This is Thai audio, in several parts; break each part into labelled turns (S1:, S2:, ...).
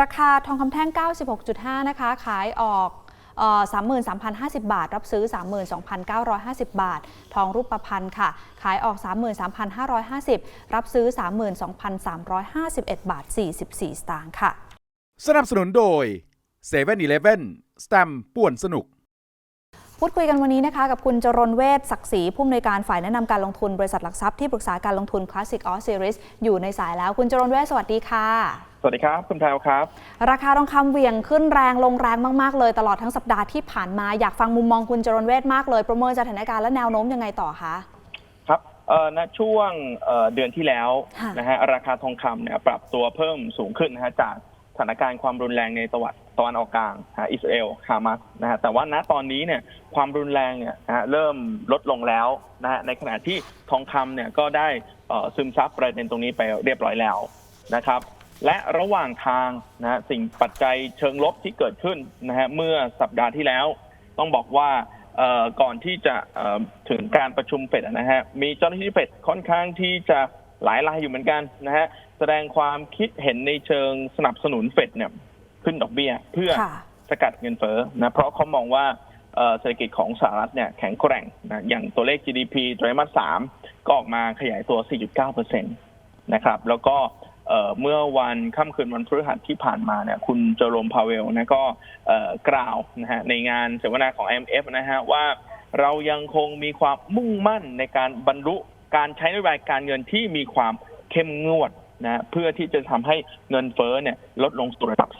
S1: ราคาทองคำแท่ง 96.5 นะคะ ขายออก33,050 บาท รับซื้อ 32,950 บาท ทองรูปประพันธ์ค่ะ ขายออก 33,550 รับซื้อ 32,351 บาท 44 สตางค์ค่ะ
S2: สนับสนุนโดย7 e เ e ่ e อสแตมป่วนสนุก
S1: พูดคุยกันวันนี้นะคะกับคุณจรนเวศศักดิ์ศรีผู้อำนวยการฝ่ายแนะนำการลงทุนบริษัทหลักทรัพย์ที่ปรึกษาการลงทุน Classic o s Series อยู่ในสายแล้ว คุณจรนเวศสวัสดีค่ะ
S3: สวัสดีครับ คุณแพรวครับ
S1: ราคาทองคำเหวี่ยงขึ้นแรงลงแรงมาก ๆ เลยตลอดทั้งสัปดาห์ที่ผ่านมาอยากฟังมุมมองคุณจรนเวศมากเลย ประเมินสถานการณ์และแนวโน้มยังไงต่อคะ
S3: ครับเอ่อณช่วงเอ่อเดือนที่แล้ว
S1: ค่ะ
S3: นะฮะราคาทองคำเนี่ยปรับตัวเพิ่มสูงขึ้นนะฮะจากส ถานการณ์ความรุนแรงในตะวันตะวันออกกลางอิสราเอลฮามาสนะฮะแต่ว่าณตอนนี้เนี่ยความรุนแรงเนี่ยนะฮะเริ่มลดลงแล้วนะฮะในขณะที่ทองคำเนี่ยก็ได้ซึมซับประเด็นตรงนี้ไปเรียบร้อยแล้วนะครับ และระหว่างทางนะฮะสิ่งปัจจัยเชิงลบที่เกิดขึ้นนะฮะเมื่อสัปดาห์ที่แล้ว ต้องบอกว่าก่อนที่จะถึงการประชุมเฟดนะฮะมีเจ้าหน้าที่เฟดค่อนข้างที่จะหลายรายอยู่เหมือนกันนะฮะ แสดงความคิดเห็นในเชิงสนับสนุนเฟดเนี่ยขึ้นดอกเบี้ยเพื่อ
S1: ค่ะ
S3: สกัดเงินเฟ้อนะเพราะเขามองว่าเอ่อเศรษฐกิจของสหรัฐเนี่ยแข็งแกร่งนะอย่างตัวเลข GDP ไตรมาสสามก็ออกมาขยายตัว 4.9%นะครับ แล้วก็เอ่อเมื่อวันค่ำคืนวันพฤหัสที่ผ่านมาเนี่ยคุณเจอโรมพาเวลนะก็เอ่อกล่าวนะฮะในงานเสวนาของ IMF นะฮะว่าเรายังคงมีความมุ่งมั่นในการบรรลุการใช้นโยบายการเงินที่มีความเข้มงวด นะเพื่อที่จะทำให้เงินเฟ้อเนี่ยลดลงสู่ระดับ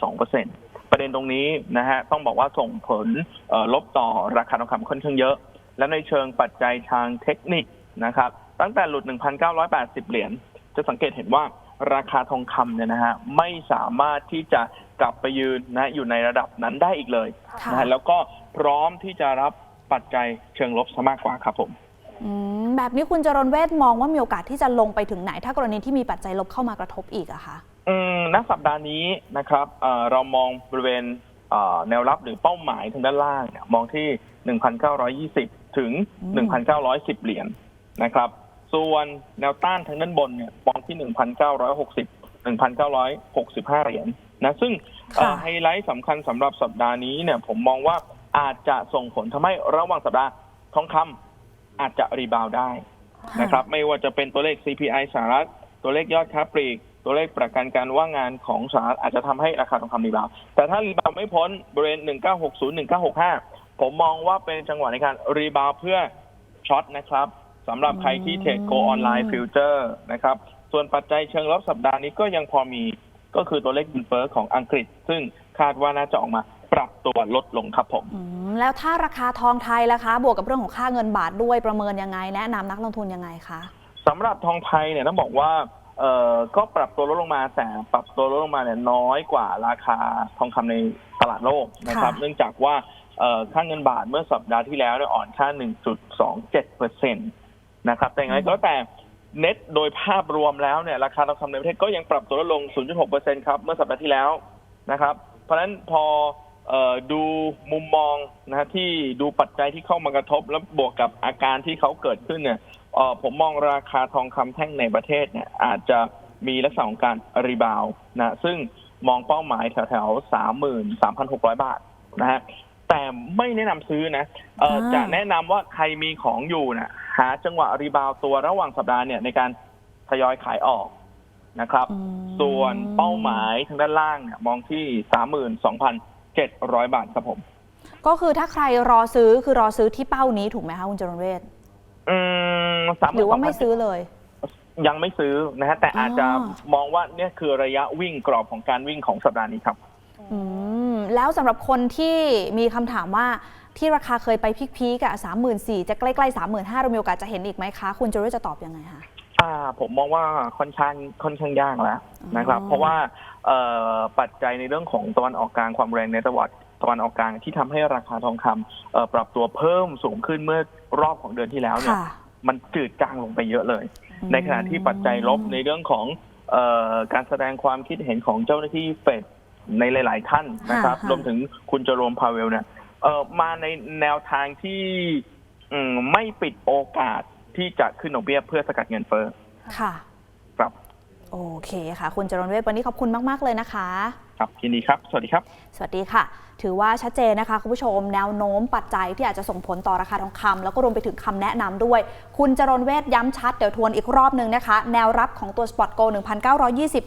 S3: 2%ประเด็นตรงนี้นะฮะต้องบอกว่าส่งผลเอ่อลบต่อราคาทองคำค่อนข้างเยอะ และในเชิงปัจจัยทางเทคนิคนะครับตั้งแต่หลุด 1,980 เหรียญจะสังเกตเห็นว่าราคาทองคำเนี่ยนะฮะไม่สามารถที่จะกลับไปยืนนะอยู่ในระดับนั้นได้อีกเลย
S1: ค่ะ
S3: นะฮะแล้วก็พร้อมที่จะรับปัจจัยเชิงลบซะมากกว่าครับผม
S1: อืม แบบนี้คุณจรนเวศมองว่ามีโอกาสที่จะลงไปถึงไหน ถ้ากรณีที่มีปัจจัยลบเข้ามากระทบอีกอะคะ
S3: อืมณสัปดาห์นี้นะครับเอ่อเรามองบริเวณเอ่อแนวรับหรือเป้าหมายทางด้านล่างเนี่ยมองที่ 1,920 ถึง
S1: อืม
S3: 1,910 เหรียญนะครับ ส่วนแนวต้านทางด้านบนเนี่ยมองที่ 1,960 1,965 เหรียญนะซึ่งเอ่อ
S1: ค่ะ
S3: ไฮไลท์สำคัญสำหรับสัปดาห์นี้เนี่ยผมมองว่าอาจจะส่งผลทำให้ระหว่างสัปดาห์ทองคำ อาจจะรีบาวด์ได้นะครับ ไม่ว่าจะเป็นตัวเลข CPI สหรัฐ ตัวเลขยอดค้าปลีก ตัวเลขประกันการว่างงานของสหรัฐอาจจะทำให้ราคาทองคำรีบาวด์แต่ถ้ารีบาวด์ไม่พ้นบริเวณ 1960 1965 ผมมองว่าเป็นจังหวะในการรีบาวด์เพื่อช็อตนะครับสำหรับใครที่เทรดโกออนไลน์ฟิวเจอร์นะครับ ส่วนปัจจัยเชิงลบสัปดาห์นี้ก็ยังพอมีก็คือตัวเลขเงินเฟ้อของอังกฤษ ซึ่งคาดว่าน่าจะออกมาปรับตัวลดลงครับผม
S1: อืม แล้วถ้าราคาทองไทยล่ะคะ บวกกับเรื่องของค่าเงินบาทด้วยประเมินยังไง แนะนำนักลงทุนยังไงคะ
S3: สำหรับทองไทยเนี่ยต้องบอกว่าเอ่อก็ปรับตัวลดลงมาแต่ปรับตัวลดลงมาเนี่ยน้อยกว่าราคาทองคำในตลาดโลกนะครับ
S1: ค่ะ
S3: เนื่องจากว่าเอ่อค่าเงินบาทเมื่อสัปดาห์ที่แล้วเนี่ยอ่อนค่า 1.27เปอร์เซ็นต์นะครับแต่อย่างไรก็แล้วแต่เน็ตโดยภาพรวมแล้วเนี่ยราคาทองคำในประเทศก็ยังปรับตัวลดลง 0.6เปอร์เซ็นต์ครับ เมื่อสัปดาห์ที่แล้วนะครับ เพราะฉะนั้นพอเอ่อ ดูมุมมองนะฮะที่ดูปัจจัยที่เข้ามากระทบ แล้วบวกกับอาการที่เขาเกิดขึ้นเนี่ยเอ่อผมมองราคาทองคำแท่งในประเทศเนี่ยอาจจะมีลักษณะของการรีบาวด์นะซึ่งมองเป้าหมายแถวๆสามหมื่นสามพันหกร้อยบาทนะฮะแต่ไม่แนะนำซื้อนะเอ่อ
S1: อ่า
S3: จะแนะนำว่าใครมีของอยู่นะหาจังหวะรีบาวด์ตัวระหว่างสัปดาห์เนี่ยในการทยอยขายออกนะครับ
S1: อืม
S3: ส่วนเป้าหมายทางด้านล่างเนี่ยมองที่สามหมื่นสองพัน เจ็ดร้อยบาทครับผม
S1: ก็คือถ้าใครรอซื้อคือรอซื้อที่เป้านี้ถูกไหมคะคุณจรนเวศ
S3: อืมสาม
S1: หรือว่าไม่ซื้อเลย
S3: ยังไม่ซื้อนะฮะแต่อาจจะ
S1: อ๋อ
S3: มองว่าเนี่ยคือระยะวิ่งกรอบของการวิ่งของสัปดาห์นี้ครับ
S1: อืมแล้วสำหรับคนที่มีคำถามว่าที่ราคาเคยไปพีกๆอะสามหมื่นสี่จะใกล้ๆสามหมื่นห้าเรามีโอกาสจะเห็นอีกไหมคะ คุณจรนเวศจะตอบยังไงคะ
S3: อ่าผมมองว่าค่อนข้างค่อนข้างยากแล้วนะครับ
S1: อ๋อ
S3: เพราะว่าเอ่อปัจจัยในเรื่องของตะวันออกกลางความแรงในตะวันตะวันออกกลางที่ทำให้ราคาทองคำเอ่อปรับตัวเพิ่มสูงขึ้นเมื่อรอบของเดือนที่แล้วเนี่ย
S1: ค่ะ
S3: มันจืดจางลงไปเยอะเลย
S1: อืม
S3: ในขณะที่ปัจจัยลบในเรื่องของเอ่อการแสดงความคิดเห็นของเจ้าหน้าที่เฟดในหลาย ๆ ท่านนะครับ
S1: ค่ะ
S3: รวมถึงคุณจโรมพาเวลเนี่ยเอ่อมาในแนวทางที่อืมไม่ปิดโอกาส ที่จะขึ้นดอกเบี้ยเพื่อสกัดเงินเฟ้อ
S1: ค่ะ
S3: ครับ
S1: โอเคค่ะ คุณจรนเวศวันนี้ขอบคุณมาก ๆ เลยนะคะ
S3: ครับยินดีครับ สวัสดีครับ
S1: สวัสดีค่ะ ถือว่าชัดเจนนะคะคุณผู้ชม แนวโน้มปัจจัยที่อาจจะส่งผลต่อราคาทองคำแล้วก็รวมไปถึงคำแนะนำด้วย คุณจรนเวทย้ำชัด เดี๋ยวทวนอีกรอบหนึ่งนะคะ แนวรับของตัว Spot Go 1,920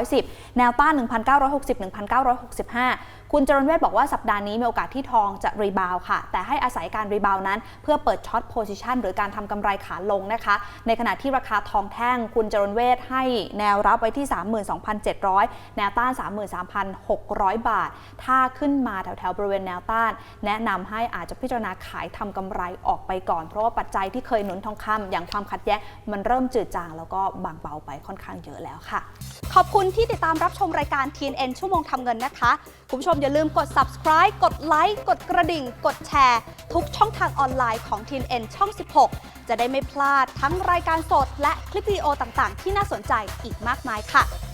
S1: 1,910 แนวต้าน 1,960 1,965 คุณจรนเวทบอกว่าสัปดาห์นี้มีโอกาสที่ทองจะรีบาวค่ะ แต่ให้อาศัยการรีบาวนั้น เพื่อเปิดช็อตโพซิชันหรือการทำกำไรขาลงนะคะ ในขณะที่ราคาทองแท่ง คุณจรนเวทให้แนวรับไว้ที่ 32,700 แนวต้าน33,600 บาท ถ้าขึ้นมาแถวๆบริเวณแนวต้าน แนะนำให้อาจจะพิจารณาขายทำกำไรออกไปก่อน เพราะว่าปัจจัยที่เคยหนุนทองคำอย่างความขัดแย้งมันเริ่มจืดจาง แล้วก็บางเบาไปค่อนข้างเยอะแล้วค่ะ
S4: ขอบคุณที่ติดตามรับชมรายการ TNN ชั่วโมงทำเงินนะคะ คุณผู้ชมอย่าลืมกด subscribe กดไลค์กดกระดิ่ง กดแชร์ ทุกช่องทางออนไลน์ของ TNN ช่อง 16 จะได้ไม่พลาดทั้งรายการสดและคลิปวิดีโอต่างๆ ที่น่าสนใจอีกมากมายค่ะ